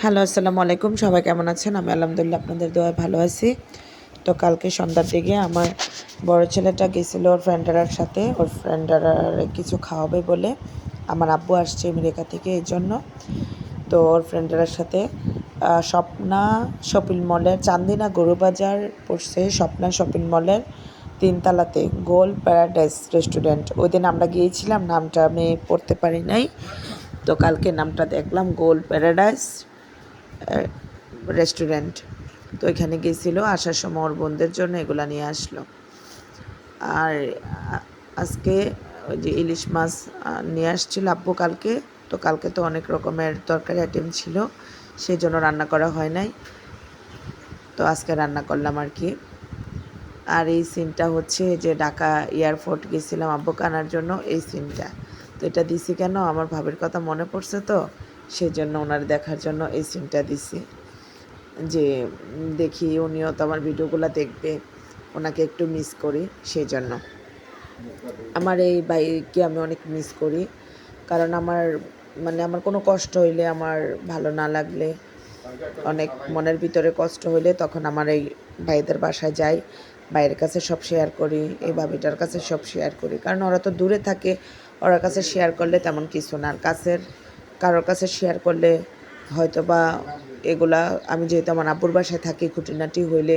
Hello, আসসালামু আলাইকুম। সবাই কেমন আছেন? আমি আলহামদুলিল্লাহ আপনাদের দোয়ায় ভালো আছি। তো কালকে সন্ধ্যার দিকে আমার বড় ছেলেটা গেছিল ওর ফ্রেন্ডারার সাথে। ওর ফ্রেন্ডারা কিছু খাওয়াবে বলে। আমার আব্বু আসছে আমেরিকা থেকে এই জন্য। তো ওর ফ্রেন্ডারার সাথে স্বপ্না শপিং মলের চান্দিনা গরুবাজার পড়ছে স্বপ্না শপিং মলের তিনতলাতে, গোল প্যারাডাইস রেস্টুরেন্ট। ওই দিন আমরা গিয়েছিলাম, নামটা আমি পড়তে পারি নাই। তো কালকে নামটা দেখলাম, গোল প্যারাডাইস। রেস্টুরেন্ট। তো এখানে গেছিল, আসার সময় ওর বোনদের জন্য এগুলা নিয়ে আসলো। আর আজকে ওই যে ইলিশ মাছ নিয়ে আসছিল আব্বু কালকে। তো কালকে তো অনেক রকমের তরকারি আইটেম ছিল সেই জন্য রান্না করা হয় নাই। তো আজকে রান্না করলাম আর কি। আর এই সিনটা হচ্ছে যে ঢাকা এয়ারপোর্ট গেছিলাম আব্বুকে আনার জন্য, এই সিনটা। তো এটা দিছি কেন? আমার ভাবের কথা মনে পড়ছে তো। সেই জন্য ওনার দেখার জন্য এই সিনটা দিছি। যে দেখি উনিও তো আমার ভিডিওগুলো দেখবে, ওনাকে একটু মিস করি সেই জন্য আমার এই বাইকে আমি অনেক মিস করি, কারণ আমার মানে আমার কোনো কষ্ট হইলে, আমার ভালো না লাগলে, অনেক মনের ভিতরে কষ্ট হইলে তখন আমার এই ভাইদের বাসায় যাই, ভাইয়ের কাছে সব শেয়ার করি, এই ভাবিটার কাছে সব শেয়ার করি। কারণ ওরা তো দূরে থাকে, ওর কাছে শেয়ার করলে তেমন কিছু না। আর কাছের কারোর কাছে শেয়ার করলে হয়তো বা এগুলা, আমি যেহেতু আমার আব্বুর বাসায় থাকি, খুঁটিনাটি হইলে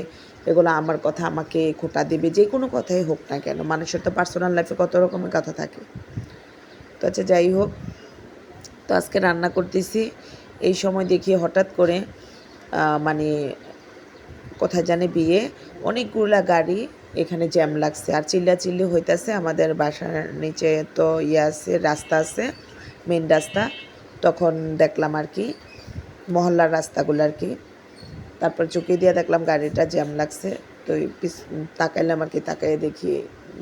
এগুলো আমার কথা আমাকে খোটা দেবে, যে কোনো কথাই হোক না কেন। মানুষের তো পার্সোনাল লাইফে কত রকমের কথা থাকে। তো আচ্ছা যাই হোক, তো আজকে রান্না করতেছি। এই সময় দেখি হঠাৎ করে মানে কোথায় জানে বিয়ে, অনেকগুলা গাড়ি এখানে জ্যাম লাগছে। আর চিল্লা চিল্লি হইতাছে, আমাদের বাসার নিচে তো ইয়ে আছে, রাস্তা আছে মেন রাস্তা। তখন দেখলাম আর কি, মহল্লার রাস্তাগুলো আর কি। তারপর চুকি দিয়ে দেখলাম গাড়িটা জ্যাম লাগছে, তো তাকাইলাম আর কি, তাকাইয়ে দেখি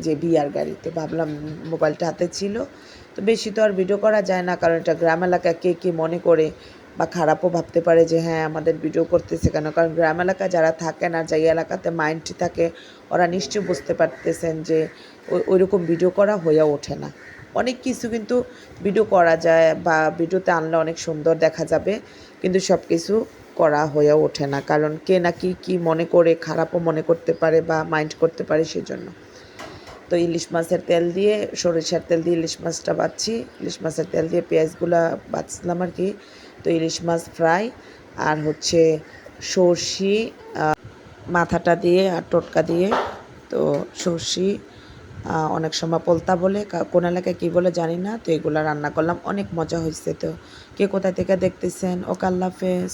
যে বিয়ার গাড়িতে ভাবলাম মোবাইলটা হাতে ছিল, তো বেশি তো আর ভিডিও করা যায় না, কারণ এটা গ্রাম এলাকা কে কী মনে করে বা খারাপও ভাবতে পারে যে হ্যাঁ আমাদের ভিডিও করতেছে কেন? কারণ গ্রাম এলাকা যারা থাকেন আর যাই এলাকাতে মাইন্ড থাকে, ওরা নিশ্চয়ই বুঝতে পারতেছেন যে ওই ওইরকম ভিডিও করা হয়ে ওঠে না। অনেক কিছু কিন্তু ভিডিও করা যায় বা ভিডিওতে আনলে অনেক সুন্দর দেখা যাবে। কিন্তু সব কিছু করা হয়ে ওঠে না। কারণ কে না কি মনে করে, খারাপও মনে করতে পারে বা মাইন্ড করতে পারে সেজন্য। তো ইলিশ মাছের তেল দিয়ে, সরিষার তেল দিয়ে ইলিশ মাছটা বাচ্ছি ইলিশ মাছের তেল দিয়ে পেঁয়াজগুলা বাছলাম আর কি। তো ইলিশ মাছ ফ্রাই আর হচ্ছে সর্ষি মাথাটা দিয়ে আর টোটকা দিয়ে। তো সর্ষি অনেক সময় পোলতা বলে কোন এলাকায় কী বলে জানি না, তো এগুলো রান্না করলাম, অনেক মজা হয়েছে তো। কে কোথা থেকে দেখতেছেন? ওকে আল্লাহ হাফেজ।